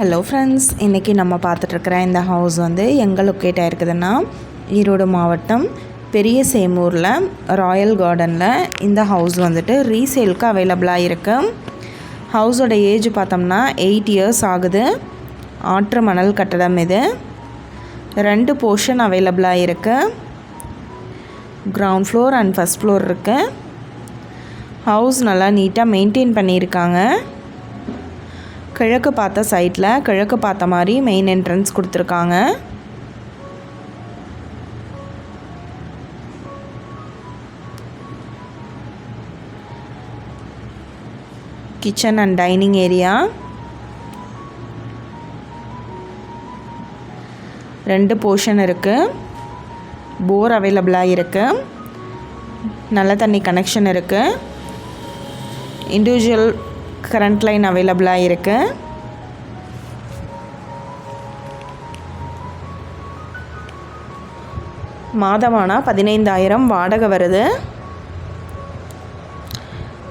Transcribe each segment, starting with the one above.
Hello friends இன்றைக்கி நம்ம பார்த்துட்ருக்குற இந்த ஹவுஸ் வந்து எங்கே லொக்கேட் ஆகிருக்குதுன்னா ஈரோடு மாவட்டம் பெரிய சேமூரில் ராயல் கார்டனில் இந்த ஹவுஸ் வந்துட்டு ரீசேலுக்கு அவைலபிளாக இருக்குது ஹவுஸோட ஏஜ் பார்த்தோம்னா எயிட் இயர்ஸ் ஆகுது. ஆற்று மணல் கட்டடம் இது. ரெண்டு போர்ஷன் அவைலபிளாக இருக்குது ground floor and first floor இருக்குது ஹவுஸ் நல்லா நீட்டாக மெயின்டைன் பண்ணியிருக்காங்க. கிழக்கு பார்த்த சைட்டில் கிழக்கு பார்த்த மாதிரி மெயின் என்ட்ரன்ஸ் கொடுத்துருக்காங்க. கிச்சன் அண்ட் டைனிங் ஏரியா ரெண்டு போர்ஷன் இருக்குது போர் அவைலபிளாக இருக்குது நல்ல தண்ணி கனெக்ஷன் இருக்குது இண்டிவிஜுவல் கரண்ட் லைன் அவைலபிளாக இருக்குது மாதமானா பதினைந்தாயிரம் வாடகை வருது.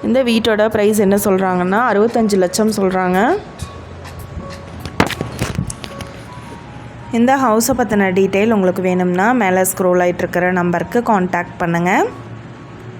இந்த வீட்டோட ப்ரைஸ் என்ன சொல்கிறாங்கன்னா அறுபத்தஞ்சு லட்சம் சொல்கிறாங்க இந்த ஹவுஸை பற்றின டீட்டெயில் உங்களுக்கு வேணும்னா மேலே ஸ்க்ரோல் ஆகிட்டுருக்கிற நம்பருக்கு காண்டாக்ட் பண்ணுங்கள்